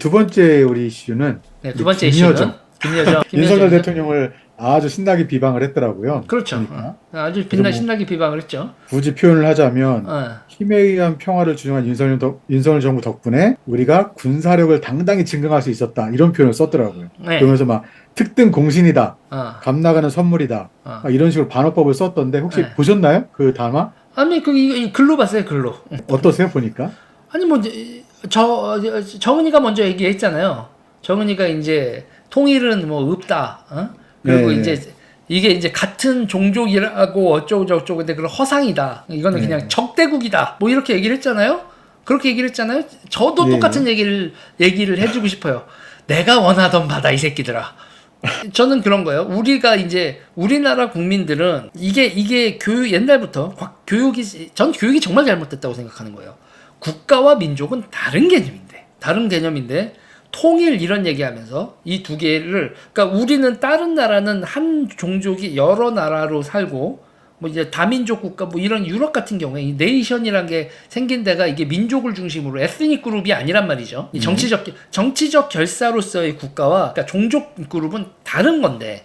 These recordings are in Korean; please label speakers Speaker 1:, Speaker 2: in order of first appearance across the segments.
Speaker 1: 두 번째 우리 이슈는
Speaker 2: 네, 두 번째. 이슈는 김여정.
Speaker 1: 윤석열
Speaker 2: 김여정.
Speaker 1: 대통령을 아주 신나게 비방을 했더라고요.
Speaker 2: 그렇죠.
Speaker 1: 그러니까.
Speaker 2: 어, 아주
Speaker 1: 그래서
Speaker 2: 빛나
Speaker 1: 뭐-
Speaker 2: 신나게 비방을 했죠.
Speaker 1: 굳이 표현을 하자면
Speaker 2: 어.
Speaker 1: 힘에 의한 평화를 주장한 윤석열, 덕- 윤석열 정부 덕분에 우리가 군사력을 당당히 증강할 수 있었다 이런 표현을 썼더라고요.
Speaker 2: 네.
Speaker 1: 그러면서 막 특등 공신이다,
Speaker 2: 어.
Speaker 1: 감 나가는 선물이다
Speaker 2: 어.
Speaker 1: 막 이런 식으로 반어법을 썼던데 혹시
Speaker 2: 네.
Speaker 1: 보셨나요? 그 담화
Speaker 2: 아니 그 이, 이 글로 봤어요 글로.
Speaker 1: 어떠세요 보니까?
Speaker 2: 아니 뭐 저 정은이가 먼저 얘기했잖아요. 정은이가 이제 통일은 뭐 없다. 어? 그리고
Speaker 1: 네.
Speaker 2: 이제 이게 이제 같은 종족이라고 어쩌고 저쩌고 근데 그런 허상이다. 이거는
Speaker 1: 네.
Speaker 2: 그냥 적대국이다. 뭐 이렇게 얘기를 했잖아요. 그렇게 얘기를 했잖아요. 저도
Speaker 1: 예,
Speaker 2: 똑같은 얘기를 얘기를 해주고 싶어요. 내가 원하던 바다 이 새끼들아. 저는 그런 거예요. 우리가 이제 우리나라 국민들은 이게 이게 교육 옛날부터 과- 교육이 전 교육이 정말 잘못됐다고 생각하는 거예요. 국가와 민족은 다른 개념인데 다른 개념인데 통일 이런 얘기하면서 이 두 개를 그러니까 우리는 다른 나라는 한 종족이 여러 나라로 살고 뭐 이제 다민족 국가 뭐 이런 유럽 같은 경우에 이 네이션이란 게 생긴 데가 이게 민족을 중심으로 에스닉 그룹이 아니란 말이죠. 이 정치적 정치적 결사로서의 국가와 그러니까 종족 그룹은 다른 건데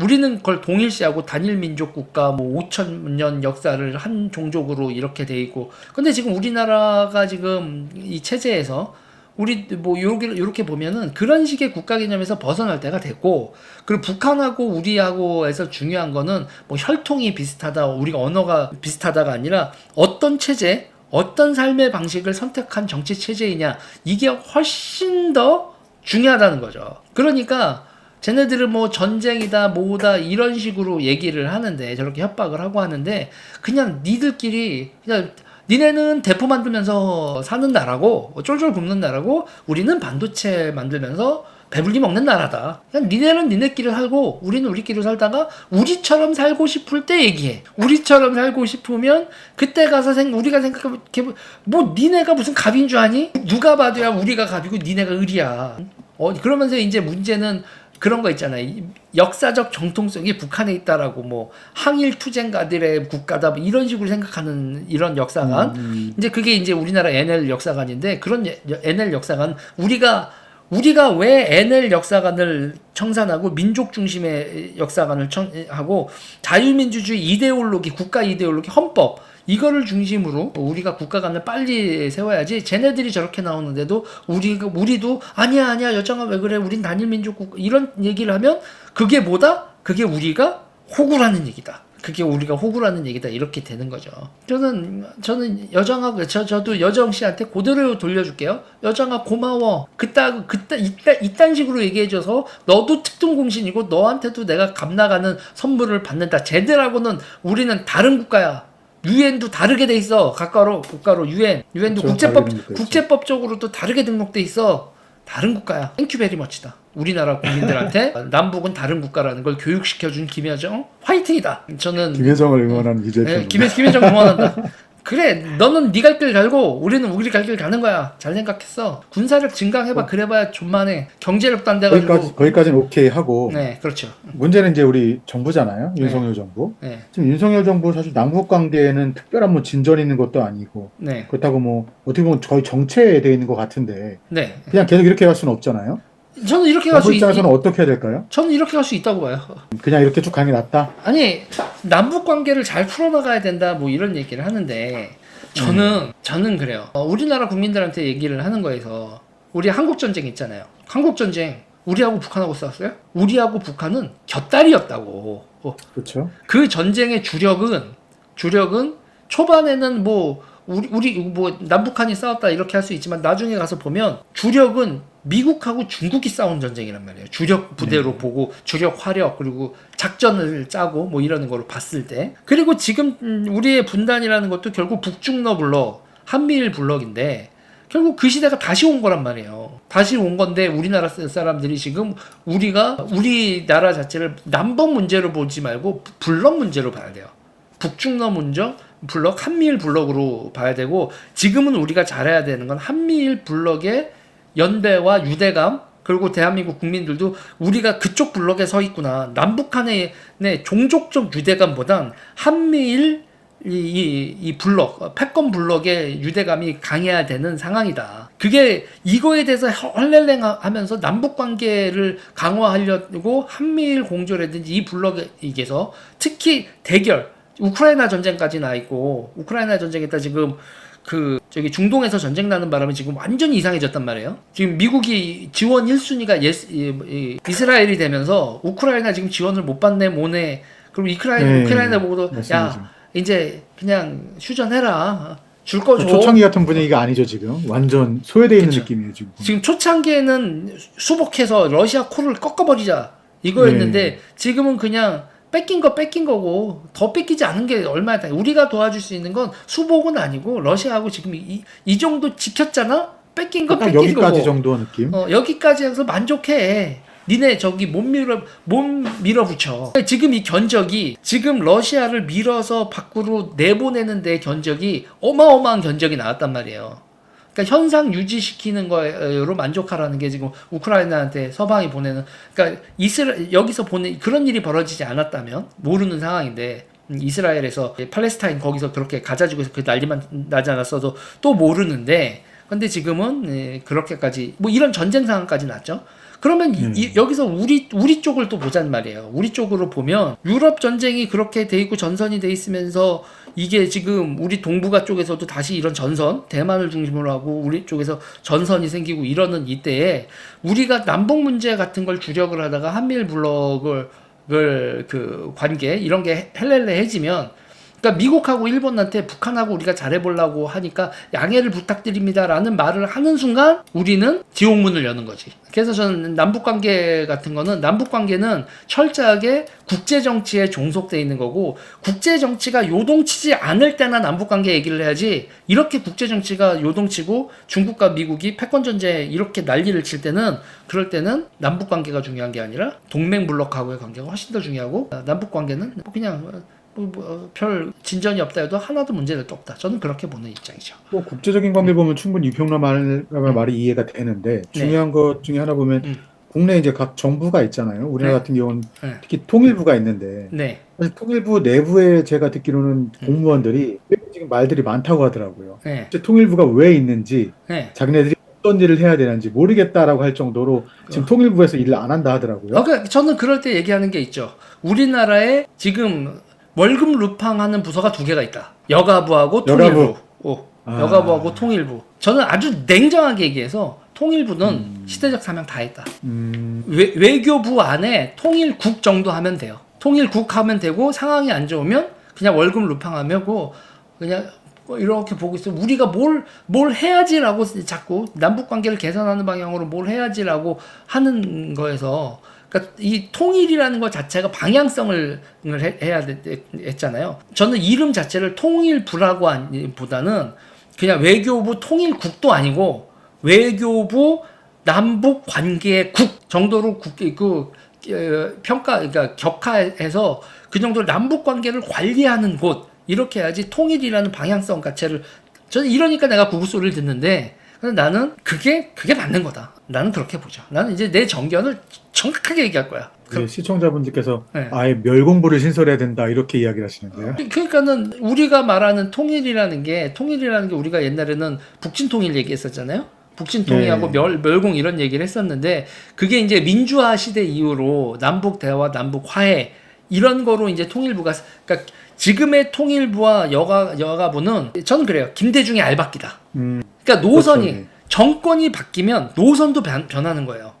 Speaker 2: 우리는 그걸 동일시하고 단일 민족 국가 뭐 5천 년 역사를 한 종족으로 이렇게 돼 있고 근데 지금 우리나라가 지금 이 체제에서 우리 뭐 요렇게 요렇게 보면은 그런 식의 국가 개념에서 벗어날 때가 됐고 그리고 북한하고 우리하고에서 중요한 거는 뭐 혈통이 비슷하다 우리가 언어가 비슷하다가 아니라 어떤 체제 어떤 삶의 방식을 선택한 정치 체제이냐 이게 훨씬 더 중요하다는 거죠. 그러니까 쟤네들은 뭐 전쟁이다 뭐다 이런 식으로 얘기를 하는데 저렇게 협박을 하고 하는데 그냥 니들끼리 그냥 니네는 대포 만들면서 사는 나라고 뭐 쫄쫄 굶는 나라고 우리는 반도체 만들면서 배불리 먹는 나라다. 그냥 니네는 니네끼리 살고 우리는 우리끼리 살다가 우리처럼 살고 싶을 때 얘기해. 우리처럼 살고 싶으면 그때 가서 생 우리가 생각해 뭐 니네가 무슨 갑인 줄 아니? 누가 봐도야 우리가 갑이고 니네가 을이야. 어 그러면서 이제 문제는 그런 거 있잖아요. 이 역사적 정통성이 북한에 있다라고 뭐 항일 투쟁가들의 국가다 뭐 이런 식으로 생각하는 이런 역사관.
Speaker 1: 음,
Speaker 2: 이제 그게 이제 우리나라 NL 역사관인데 그런 예- NL 역사관 우리가 우리가 왜 NL 역사관을 청산하고 민족 중심의 역사관을 청 하고 자유민주주의 이데올로기 국가 이데올로기 헌법 이거를 중심으로 우리가 국가관을 빨리 세워야지 쟤네들이 저렇게 나오는데도 우리가 우리도 아니야 아니야 여정아 왜 그래 우린 단일 민족 국 이런 얘기를 하면 그게 뭐다 그게 우리가 호구라는 얘기다. 그게 우리가 호구라는 얘기다 이렇게 되는 거죠. 저는 저는 여정하고 저 저도 여정 씨한테 그대로 돌려줄게요. 여정아 고마워. 그따 그따 이따 이딴 식으로 얘기해줘서 너도 특등 공신이고 너한테도 내가 감 나가는 선물을 받는다. 쟤들하고는 우리는 다른 국가야. 유엔도 다르게 돼 있어. 각가로 국가로 유엔 유엔도
Speaker 1: 그렇죠.
Speaker 2: 국제법. 국제법적으로 또 다르게 등록돼 있어. 다른 국가야. 땡큐 베리 머치다. 우리나라 국민들한테 남북은 다른 국가라는 걸 교육시켜준 김여정 화이팅이다. 저는
Speaker 1: 김여정을 응원하는 이제
Speaker 2: 네, 김, 김여정 응원한다. 그래, 너는 네 갈 길 갈고 우리는 우리 갈 길 가는 거야. 잘 생각했어. 군사력 증강해봐. 그래봐야 좀만해. 경제력도 안 돼가지고.
Speaker 1: 거기까지 거기까지는 오케이 하고
Speaker 2: 네, 그렇죠.
Speaker 1: 문제는 이제 우리 정부잖아요. 윤석열 정부.
Speaker 2: 네,
Speaker 1: 지금 윤석열 정부 사실 남북 관계에는 특별한 뭐 진전이 있는 것도 아니고
Speaker 2: 네,
Speaker 1: 그렇다고 뭐 어떻게 보면 거의 정체돼 있는 것 같은데
Speaker 2: 네.
Speaker 1: 그냥 계속 이렇게 갈 수는 없잖아요.
Speaker 2: 저는 이렇게 갈 수 있.
Speaker 1: 입장에서는 어떻게 해야 될까요?
Speaker 2: 저는 이렇게 갈 수 있다고 봐요.
Speaker 1: 그냥 이렇게 쭉 가는 게 낫다.
Speaker 2: 아니 남북 관계를 잘 풀어나가야 된다 뭐 이런 얘기를 하는데 저는 저는 그래요. 어, 우리나라 국민들한테 얘기를 하는 거에서 우리 한국 전쟁 있잖아요. 한국 전쟁 우리하고 북한하고 싸웠어요? 우리하고 북한은 곁다리였다고. 어,
Speaker 1: 그렇죠.
Speaker 2: 그 전쟁의 주력은 주력은 초반에는 뭐 우리 우리 뭐 남북한이 싸웠다 이렇게 할 수 있지만 나중에 가서 보면 주력은 미국하고 중국이 싸운 전쟁이란 말이에요. 주력 부대로 보고 주력 화력 그리고 작전을 짜고 뭐 이러는 거로 봤을 때 그리고 지금 음, 우리의 분단이라는 것도 결국 북중러 블럭 한미일 블럭인데 결국 그 시대가 다시 온 거란 말이에요. 다시 온 건데 우리나라 사람들이 지금 우리가 우리나라 자체를 남북 문제로 보지 말고 블럭 문제로 봐야 돼요. 북중러 문제 블럭 한미일 블럭으로 봐야 되고 지금은 우리가 잘해야 되는 건 한미일 블럭의 연대와 유대감 그리고 대한민국 국민들도 우리가 그쪽 블럭에 서 있구나 남북한의 네, 종족적 유대감보단 한미일 이, 이, 이 블록, 패권 블록의 유대감이 강해야 되는 상황이다. 그게 이거에 대해서 헐렐랭 하면서 남북 관계를 강화하려고 한미일 공조라든지 이 블록에서 특히 대결, 우크라이나 전쟁까지 나 있고, 우크라이나 전쟁에다 지금 그 저기 중동에서 전쟁 나는 바람에 지금 완전히 이상해졌단 말이에요. 지금 미국이 지원 1순위가 예스, 이, 이, 이스라엘이 되면서 우크라이나 지금 지원을 못 받네 뭐네. 그리고 우크라이나
Speaker 1: 네,
Speaker 2: 우크라이나 보고도
Speaker 1: 맞습니다.
Speaker 2: 야 이제 그냥 휴전해라. 줄 거 줘.
Speaker 1: 초창기 같은 분위기가 아니죠 지금 완전 소외되어 있는
Speaker 2: 그쵸.
Speaker 1: 느낌이에요 지금.
Speaker 2: 지금 초창기에는 수복해서 러시아 코를 꺾어버리자 이거였는데
Speaker 1: 네.
Speaker 2: 지금은 그냥 뺏긴 거 뺏긴 거고 더 뺏기지 않은 게 얼마나 다 우리가 도와줄 수 있는 건 수복은 아니고 러시아하고 지금 이, 이 정도 지켰잖아 뺏긴
Speaker 1: 거딱
Speaker 2: 뺏긴
Speaker 1: 여기까지
Speaker 2: 거고
Speaker 1: 정도 느낌.
Speaker 2: 어, 여기까지 해서 만족해. 니네 저기 못 밀어 못 밀어붙여. 지금 이 견적이 지금 러시아를 밀어서 밖으로 내보내는데 견적이 어마어마한 견적이 나왔단 말이에요. 그러니까 현상 유지시키는 거로 만족하라는 게 지금 우크라이나한테 서방이 보내는 그러니까 이스라 여기서 보내 그런 일이 벌어지지 않았다면 모르는 상황인데 음, 이스라엘에서 팔레스타인 거기서 그렇게 가자지구에서 그 난리만 나지 않았어도 또 모르는데 근데 지금은 예, 그렇게까지 뭐 이런 전쟁 상황까지 났죠. 그러면 이-
Speaker 1: 음.
Speaker 2: 이- 여기서 우리 우리 쪽을 또 보자는 말이에요. 우리 쪽으로 보면 유럽 전쟁이 그렇게 돼 있고 전선이 돼 있으면서 이게 지금 우리 동북아 쪽에서도 다시 이런 전선 대만을 중심으로 하고 우리 쪽에서 전선이 생기고 이러는 이때에 우리가 남북 문제 같은 걸 주력을 하다가 한미일 블록을 을그 관계 이런 게 헬렐레 해지면 그러니까 미국하고 일본한테 북한하고 우리가 잘해보려고 하니까 양해를 부탁드립니다라는 말을 하는 순간 우리는 지옥문을 여는 거지. 그래서 저는 남북 관계 같은 거는 남북 관계는 철저하게 국제 정치에 종속돼 있는 거고 국제 정치가 요동치지 않을 때나 남북 관계 얘기를 해야지 이렇게 국제 정치가 요동치고 중국과 미국이 패권 전쟁 이렇게 난리를 칠 때는 그럴 때는 남북 관계가 중요한 게 아니라 동맹 블록하고의 관계가 훨씬 더 중요하고 남북 관계는 뭐 그냥 뭐, 뭐, 별 진전이 없다 해도 하나도 문제될 게 없다. 저는 그렇게 보는 입장이죠.
Speaker 1: 뭐 국제적인 관계 보면 충분히 유평란 말, 말이 이해가 되는데 중요한 것 중에 하나 보면
Speaker 2: 음.
Speaker 1: 국내 이제 각 정부가 있잖아요. 우리나라
Speaker 2: 네.
Speaker 1: 같은 경우는
Speaker 2: 네.
Speaker 1: 특히 통일부가 있는데
Speaker 2: 네.
Speaker 1: 사실 통일부 내부에 제가 듣기로는 공무원들이 꽤 지금 말들이 많다고 하더라고요.
Speaker 2: 네.
Speaker 1: 통일부가 왜 있는지
Speaker 2: 네.
Speaker 1: 자기네들이 어떤 일을 해야 되는지 모르겠다라고 할 정도로 지금 통일부에서 일을 안 한다 하더라고요.
Speaker 2: 어, 그 저는 그럴 때 얘기하는 게 있죠. 우리나라에 지금 월급 루팡하는 부서가 두 개가 있다. 여가부하고
Speaker 1: 여가부.
Speaker 2: 통일부. 오,
Speaker 1: 아.
Speaker 2: 여가부하고 통일부. 저는 아주 냉정하게 얘기해서 통일부는
Speaker 1: 음.
Speaker 2: 시대적 사명 다 했다.
Speaker 1: 음,
Speaker 2: 외, 외교부 안에 통일국 정도 하면 돼요. 통일국 하면 되고 상황이 안 좋으면 그냥 월급 루팡하면고 그냥 뭐 이렇게 보고 있어. 우리가 뭘, 뭘 해야지라고 자꾸 남북 관계를 개선하는 방향으로 뭘 해야지라고 하는 거에서 그러니까 이 통일이라는 것 자체가 방향성을 해- 되- 했잖아요. 저는 이름 자체를 통일부라고 한- 보다는 그냥 외교부 통일국도 아니고 외교부 남북 관계 국 정도로 국, 그 어, 평가 그러니까 격하해서 그 정도로 남북 관계를 관리하는 곳 이렇게 해야지 통일이라는 방향성 자체를 저는 이러니까 내가 구구 소리를 듣는데 근데 나는 그게 그게 맞는 거다. 나는 그렇게 보죠. 나는 이제 내 정견을 정확하게 얘기할 거야.
Speaker 1: 그 시청자분들께서
Speaker 2: 네.
Speaker 1: 아예 멸공부를 신설해야 된다 이렇게 이야기를 하시는데요.
Speaker 2: 그러니까는 우리가 말하는 통일이라는 게 통일이라는 게 우리가 옛날에는 북진 통일 얘기했었잖아요. 북진 통일하고
Speaker 1: 네.
Speaker 2: 멸, 멸공 이런 얘기를 했었는데 그게 이제 민주화 시대 이후로 남북 대화, 남북 화해 이런 거로 이제 통일부가 그러니까 지금의 통일부와 여가 여가부는 저는 그래요. 김대중의 알박기다.
Speaker 1: 음,
Speaker 2: 그러니까 노선이
Speaker 1: 그렇죠. 네.
Speaker 2: 정권이 바뀌면 노선도 변, 변하는 거예요.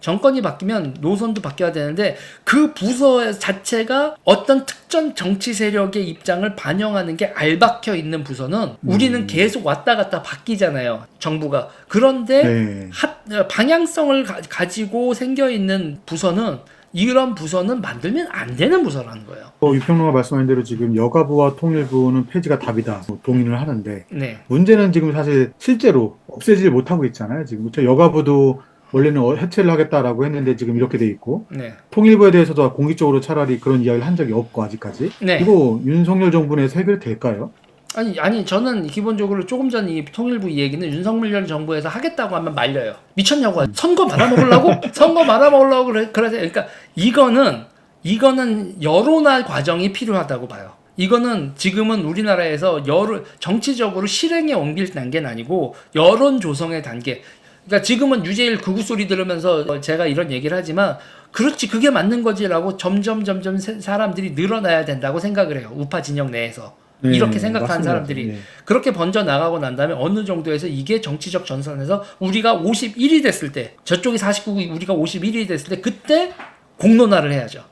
Speaker 2: 정권이 바뀌면 노선도 바뀌어야 되는데 그 부서 자체가 어떤 특정 정치 세력의 입장을 반영하는 게 알박혀 있는 부서는 우리는
Speaker 1: 음.
Speaker 2: 계속 왔다 갔다 바뀌잖아요. 정부가. 그런데
Speaker 1: 네.
Speaker 2: 하- 방향성을 가, 지고 생겨 있는 부서는 이런 부서는 만들면 안 되는 부서라는 거예요.
Speaker 1: 어, 유평론가 말씀하신 대로 지금 여가부와 통일부는 폐지가 답이다 뭐 동의를 하는데
Speaker 2: 네.
Speaker 1: 문제는 지금 사실 실제로 없애질 못하고 있잖아요. 지금 그렇죠? 여가부도 원래는 어- 해체를 하겠다라고 했는데 지금 이렇게 돼 있고
Speaker 2: 네.
Speaker 1: 통일부에 대해서도 공식적으로 차라리 그런 이야기를 한 적이 없고 아직까지
Speaker 2: 네.
Speaker 1: 이거 윤석열 정부 내에서 해결될까요?
Speaker 2: 아니 아니 저는 기본적으로 조금 전 이 통일부 이 얘기는 윤석열 정부에서 하겠다고 하면 말려요. 미쳤냐고 선거 말아먹으려고 선거 말아먹으려고 그래 그래서 그러니까 이거는 이거는 여론화 과정이 필요하다고 봐요. 이거는 지금은 우리나라에서 여론 정치적으로 실행에 옮길 단계는 아니고 여론 조성의 단계. 그러니까 지금은 유재일 극우 소리 들으면서 제가 이런 얘기를 하지만 그렇지 그게 맞는 거지라고 점점 점점 세- 사람들이 늘어나야 된다고 생각을 해요. 우파 진영 내에서.
Speaker 1: 네,
Speaker 2: 이렇게 생각하는
Speaker 1: 맞습니다.
Speaker 2: 사람들이
Speaker 1: 예.
Speaker 2: 그렇게 번져 나가고 난 다음에 어느 정도에서 이게 정치적 전선에서 우리가 51이 됐을 때 저쪽이 49고 우리가 51이 됐을 때 그때 공론화를 해야죠.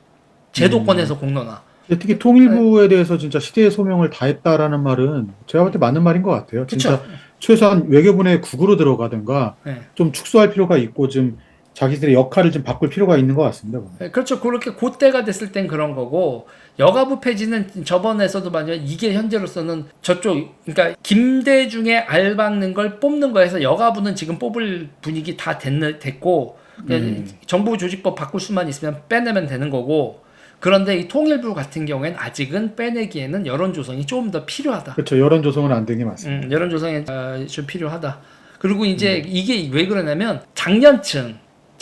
Speaker 2: 제도권에서
Speaker 1: 음.
Speaker 2: 공론화.
Speaker 1: 특히 통일부에 대해서 진짜 시대의 소명을 다했다라는 말은 제가 볼 때 맞는 말인 것 같아요. 진짜
Speaker 2: 그쵸?
Speaker 1: 최소한 외교부의 국으로 들어가든가
Speaker 2: 네.
Speaker 1: 좀 축소할 필요가 있고 좀 자기들의 역할을 좀 바꿀 필요가 있는 것 같습니다.
Speaker 2: 네, 그렇죠. 그렇게 그때가 됐을 땐 그런 거고 여가부 폐지는 저번에서도 말이야 이게 현재로서는 저쪽 그러니까 김대중의 알박는 걸 뽑는 거에서 여가부는 지금 뽑을 분위기 다 됐, 됐고 그냥
Speaker 1: 음.
Speaker 2: 정부 조직법 바꿀 수만 있으면 빼내면 되는 거고 그런데 이 통일부 같은 경우에는 아직은 빼내기에는 여론 조성이 조금 더 필요하다.
Speaker 1: 그렇죠. 여론 조성은 안 된 게 맞습니다.
Speaker 2: 음, 여론 조성에 어, 좀 필요하다. 그리고 이제 이게 왜 그러냐면 장년층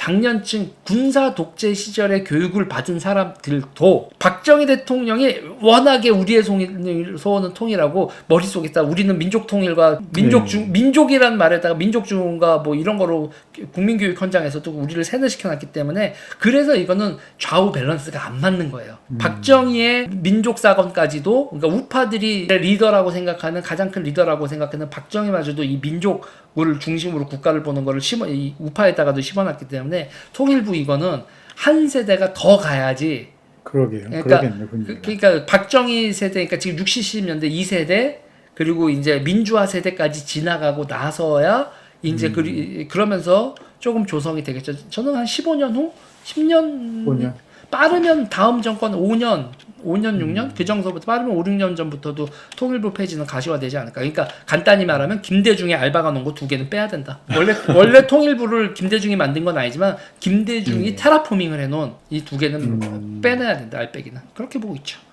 Speaker 2: 장년층 군사 독재 시절에 교육을 받은 사람들도 박정희 대통령이 워낙에 우리의 송- 소원은 통일하고 머릿속에 다 우리는 민족 통일과 민족
Speaker 1: 네.
Speaker 2: 중 민족이란 말에다가 민족 중과 뭐 이런 거로 국민 교육 현장에서도 우리를 세뇌시켜 놨기 때문에 그래서 이거는 좌우 밸런스가 안 맞는 거예요. 박정희의 민족 사건까지도 그러니까 우파들이 리더라고 생각하는 가장 큰 리더라고 생각하는 박정희마저도 이 민족 을 중심으로 국가를 보는 거를 심어 이 우파에다가도 심어놨기 때문에 통일부 이거는 한 세대가 더 가야지
Speaker 1: 그러게요.
Speaker 2: 그러니까
Speaker 1: 그러겠네요.
Speaker 2: 그,
Speaker 1: 분위기가.
Speaker 2: 그러니까 박정희 세대, 그러니까 지금 60, 70년대 이 세대 그리고 이제 민주화 세대까지 지나가고 나서야 이제 그리, 그러면서 조금 조성이 되겠죠. 저는 한 15년 후, 10년
Speaker 1: 뭐냐?
Speaker 2: 빠르면 다음 정권 5년, 5년, 6년 그 정도부터 빠르면 5, 6년 전부터도 통일부 폐지는 가시화되지 않을까. 그러니까 간단히 말하면 김대중의 알바가 놓은 거 두 개는 빼야 된다. 원래 원래 통일부를 김대중이 만든 건 아니지만 김대중이 테라포밍을 해놓은 이 두 개는
Speaker 1: 음.
Speaker 2: 빼내야 된다. 알빼기는 그렇게 보고 있죠.